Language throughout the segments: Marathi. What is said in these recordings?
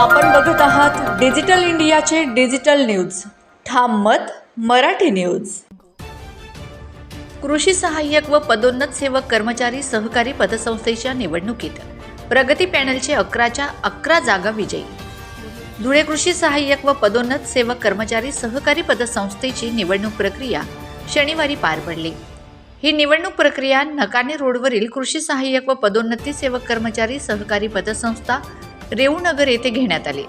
आपण बघत आहात डिजिटल इंडियाचे डिजिटल न्यूज. ठाम मत मराठी न्यूज. कृषी सहाय्यक व पदोन्नत सेवक कर्मचारी सहकारी पतसंस्थेच्या निवडणुकीत. प्रगती पॅनलचे अकराच्या अकरा जागा विजयी. धुळे कृषी सहाय्यक व पदोन्नत सेवक कर्मचारी सहकारी पतसंस्थेची निवडणूक प्रक्रिया शनिवारी पार पडली. ही निवडणूक प्रक्रिया नकाने रोडवरील कृषी सहाय्यक व पदोन्नती सेवक कर्मचारी सहकारी पतसंस्था रेऊनगर येथे घेण्यात आले.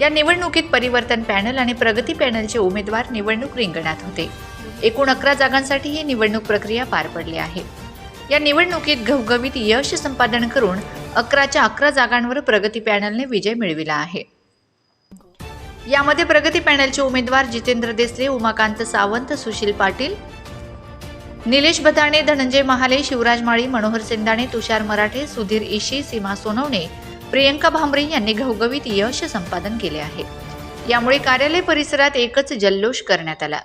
या निवडणुकीत परिवर्तन पॅनल आणि प्रगती पॅनलचे उमेदवार निवडणूक रिंगणात होते. एकूण अकरा जागांसाठी ही निवडणूक प्रक्रिया पार पडली आहे. या निवडणुकीत घवघवीत यश संपादन करून अकराच्या अकरा जागांवर प्रगती पॅनलने विजय मिळविला आहे. यामध्ये प्रगती पॅनलचे उमेदवार जितेंद्र देसले उमाकांत सावंत सुशील पाटील निलेश बदाणे धनंजय महाले शिवराज माळी मनोहर सेंदाणे तुषार मराठे सुधीर इशी सीमा सोनवणे प्रियंका भांबरे यांनी घवघवीत यश संपादन केले आहे. यामुळे कार्यालय परिसरात एकच जल्लोष करण्यात आला.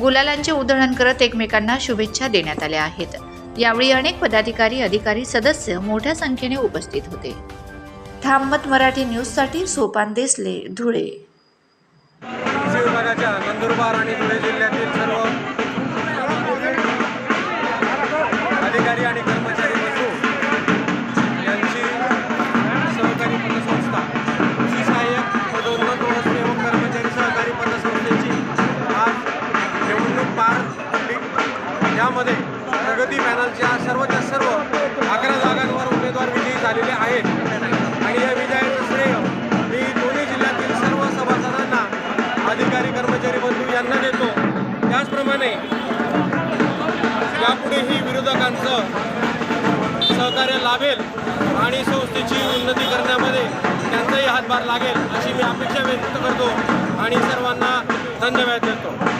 गुलालांचे उधळण करत एकमेकांना शुभेच्छा देण्यात आल्या आहेत. यावेळी अनेक पदाधिकारी अधिकारी सदस्य मोठ्या संख्येने उपस्थित होते. थांबत मराठी न्यूजसाठी सोपान देसले धुळे. विभागाच्या नंदुरबार आणि धुळे जिल्ह्यातील सर्व पार पडली. यामध्ये प्रगती पॅनलच्या सर्वच्या सर्व अकरा जागांवर उमेदवार विजयी झालेले आहेत. आणि या विजयाचं श्रेय मी दोन्ही जिल्ह्यातील सर्व सभासदांना अधिकारी कर्मचारी बंधू यांना देतो. त्याचप्रमाणे यापुढेही विरोधकांचं सहकार्य लाभेल आणि संस्थेची उन्नती करण्यामध्ये त्यांचाही हातभार लागेल अशी मी अपेक्षा व्यक्त करतो आणि सर्वांना धन्यवाद देतो.